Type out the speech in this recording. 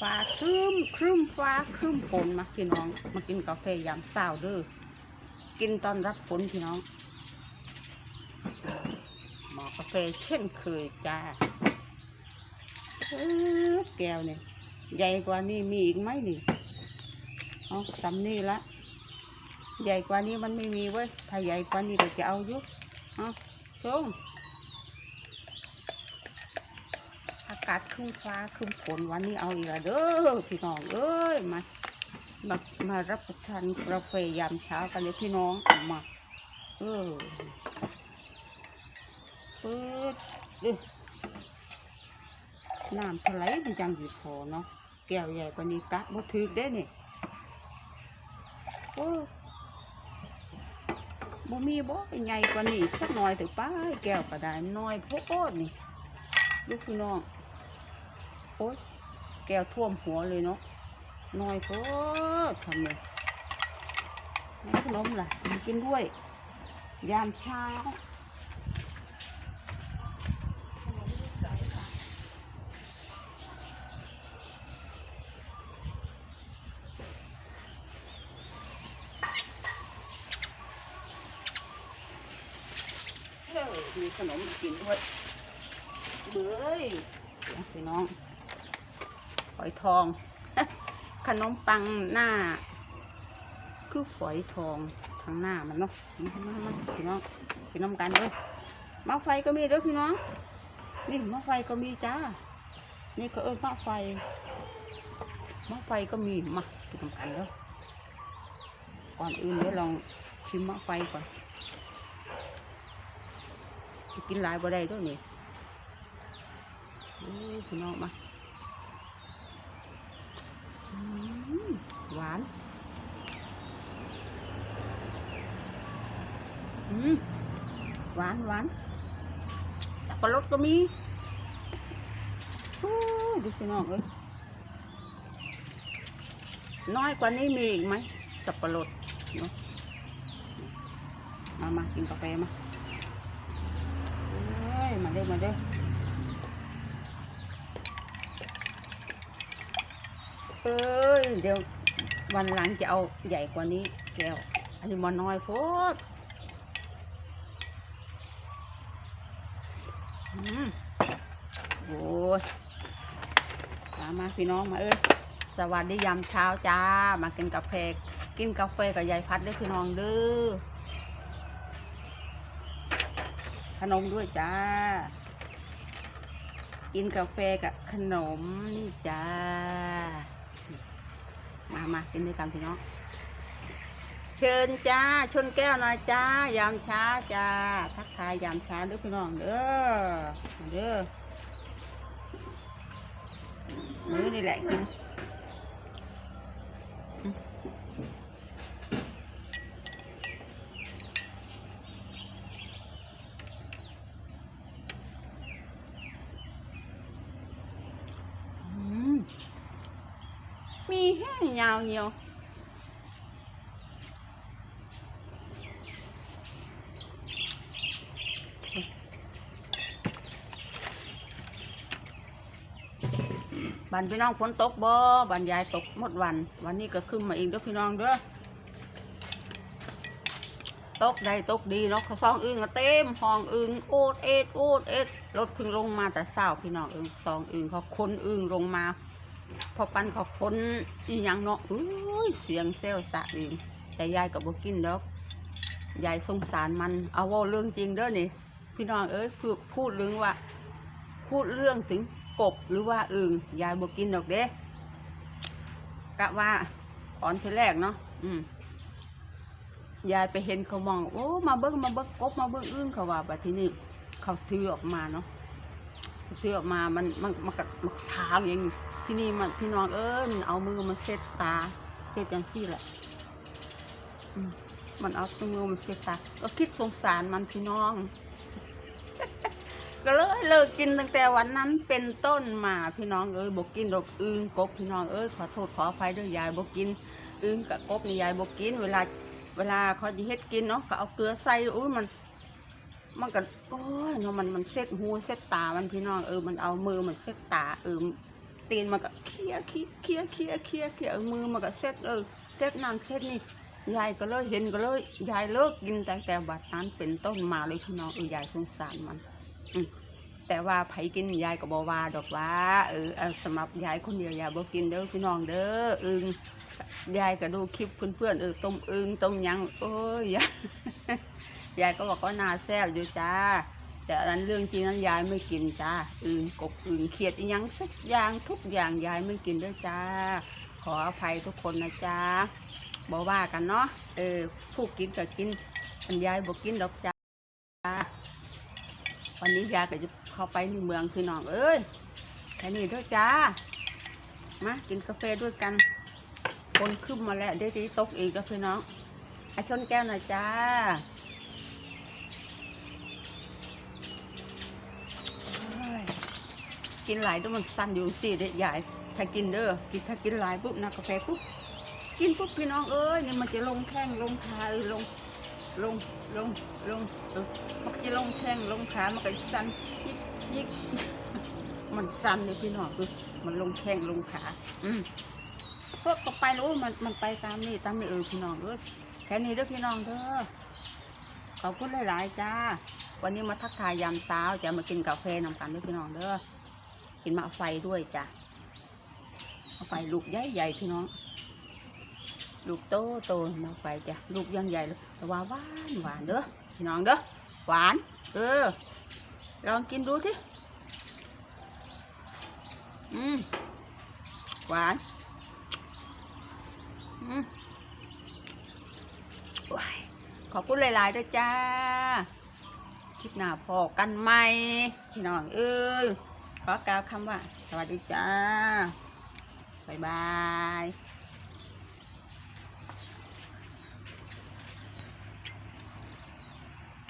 ฟ้าครึ้มครึ้มฟ้าครึ้มฝนมาพี่น้อง มากินกาแฟยามเช้าเด้อกินตอนรับฝนพี่น้องหมอกาแฟเช่นเคยจ้าแก้วเนี่ยใหญ่กว่านี้มีอีกไหมนี่เอาสำนี่ละใหญ่กว่านี้มันไม่มีเว้ย ถ้าใหญ่กว่านี้ก็จะเอาอยุเอาชงอา กาศครึ้มฟ้าครึ้มฝนวันนี้เอาอีกแล้วเด้อพี่น้องเอ้ยมามามารับประทานกาแฟยามเช้ากันเลยพี่น้องมาเออเปิดดิน้ำทะไหลมันจังอยู่พอเนาะแก้วใหญ่กว่านี้กะบ่ถึกได้นี่โอ้บ่มีบ่ใหญ่กว่านี้สักหน่อยถึงป้าแก้วก็ได้น้อยโพดนี่ลูกพี่น้อง โอ้ยแก้วท่วมหัวเลยเนาะน้อยโพดทำเลยขนมล่ะกินด้วย ยามเช้าเออมีขนมกินด้วยเบื่อยเดี๋ยวพี่น้อง ฝอยทอง ขนมปังหน้า คือฝอยทองทางหน้ามันเนาะมาพี่น้องพี่น้องกันเด้อมะไฟก็มีด้อพี่น้อง นี่มะไฟก็มีจ้า นี่ก็เอิ้นมะไฟมะไฟก็มีมาพี่น้องกันเด้อก่อนอื่นเดี๋ยวลองชิมมะไฟก่อนกินหลายบ่ได้ด้วยนี่พี่น้องมา หวานอืมหวานหวานสับปะรดก็มีโอ้ยดูพี่น้องเอ้ยน้อยกว่านี้มีอีกไหมสับปะรดเนาะมามากินกาแฟมาเอ้ยมาเด้อมาเด้อ เอ้ยเดี๋ยววันหลังจะเอาใหญ่กว่านี้แก้ว อันนี้มันน้อยโพดอืมโอ้ยมามาพี่น้องมาเอ้ยสวัสดียามเช้าจ้า มากินกาแฟกินกาแฟกับยายพัดด้อพี่น้องเด้อขนมด้วยจ้า กินกาแฟกับขนมนี่จ้า มามากินด้วยกันพี่น้อง เชิญจ้า ชนแก้วหน่อยจ้า ยามเช้าจ้า ทักทายยามเช้าด้วยพี่น้องเด้อเด้อมื้อนี่แหละกิน อืม มีแห้งยาวเหนียวบันพี่น้องฝนตกบ่บันยายตกหมดวัน วันนี้ก็ขึ้นมาอีกเด้อพี่น้องเด้อตกได้ตกดีเนาะเขาซองอึงก็เต็มห้องอึงโอดเอ็ดโอดเอ็ดรถเพึ่งลงมาแต่เช้าพี่น้องอึงซองอึงเขาคนอึงลงมา พอปันเขาคนอีหยังเนาะอุ้ยเสียงเซลสะอีแต่ยายก็บ่กินดอกยายสงสารมัน เอาว่าเรื่องจริงเด้อนี่พี่น้องเอ้ยพูดพูดเรื่องว่า พูดเรื่องถึงกบหรือว่าอึงยายบ่กินดอกเด้กะว่าตอนที่แรกเนาะอืมยายไปเห็นเขามอง โอ้ มาเบิ้งมาเบิ้งกบมาเบิ้งอึงเขาว่าแบบที่นี่เขาถือออกมาเนาะถือออกมามันมันมันก็มันก็ถามอย่างนี้ ที่นี่มันพี่น้องเอิญเอามือมาเช็ดตาเช็ดจังซี่แหละมันเอาตัวมือมาเช็ดตาก็คิดสงสารมันพี่น้อง ก็เลยเลิกกินตั้งแต่วันนั้นเป็นต้นมาพี่น้องเอ้ยบอกกินดอกอึงกบพี่น้องเอ้ยขอโทษขออภัยด้วยยายบอกกินอึงกับกบนี่ยายบอกกิน เวลา เวลาเขาจะเฮ็ดกินเนาะก็เอาเกลือใส่อุ้ยมันมันก็โอ้ยเนาะมันมันเช็ดหูเช็ดตา มันพี่น้องเออ มันเอามือมันเช็ดตาเออ ตีนมันก็เคลียเคลียเคลียเคลียเคลียเคลียมือมันก็เซ็ตเออเซ็ตนั่นเซ็ตนี่ยายก็เลยเห็นก็เลยยายเลิกกินแต่แต่บัดนั้นเป็นต้นมาเลยพี่น้องเออยายสงสารมันอืแต่ว่าไผกินยายก็บอว่าดอกว่าเออเอาสำหรับยายคนเดียวยายบ่กินเด้อพี่น้องเด้ออึงยายก็ดูคลิปเพื่อนๆเออต้มอึงต้มยังโอ้ยยายยายก็บอกว่าน่าแซ่บอยู่จ้า แต่อันนั้นเรื่องจริงนั้นยายไม่กินจ้าอึงกบอึงเขียดอิหยังสักอย่างทุกอย่างยายไม่กินด้วยจ้า ขออภัยทุกคนนะจ้าบอกว่ากันเนาะเออผู้กินก็กินอันยายบอกกินดอกจ้าวันนี้ยายก็จะเข้าไปในเมืองพี่น้องเอ้ยแค่นี้ด้วยจ้ามากินกาแฟด้วยกันคนขึ้นมาแล้วได้ดีตกอีกแล้วพี่น้องอาชนแก้วหน่อยจ้า เฮ้ย กินหลายด้วยมันสั้นอยู่สิเด็กใหญ่ถ้ากินเด้อกินถ้ากินหลายปุ๊บนะกาแฟปุ๊บกินปุ๊บพี่น้องเอ้ยเนี่ยมันจะลงแข้งลงขาเออลงลงลงลงเออมันจะลงแข้งลงขามันก็จะสั่นยิกยิกมันสั่นเลยพี่น้องคือมันลงแข้งลงขา อืมสดก็ไปแล้วโอ้มันมันไปตามนี่ตามนี่เออพี่น้องเอ้ยแค่นี้เด้อพี่น้องเด้อขอบคุณหลายๆจ้า วันนี้มาทักทายยามเช้าจะมากินกาแฟนำกันด้วยพี่น้องเด้อ กินมะไฟด้วยจ้ะมะไฟลูกใหญ่ใหญ่ๆพี่น้อง ลูกโตโตมะไฟจ้ะลูกยังใหญ่เลยแต่ว่าหวานหวานเด้อพี่น้องเด้อหวาน เออลองกินดูสิอืมหวานอืมว้ายขอบคุณหลายๆด้วยจ้า คลิปหน้าพอกันไหมพี่น้องเอ้ย ขอกล่าวคำว่า สวัสดีจ้า บ๊ายบาย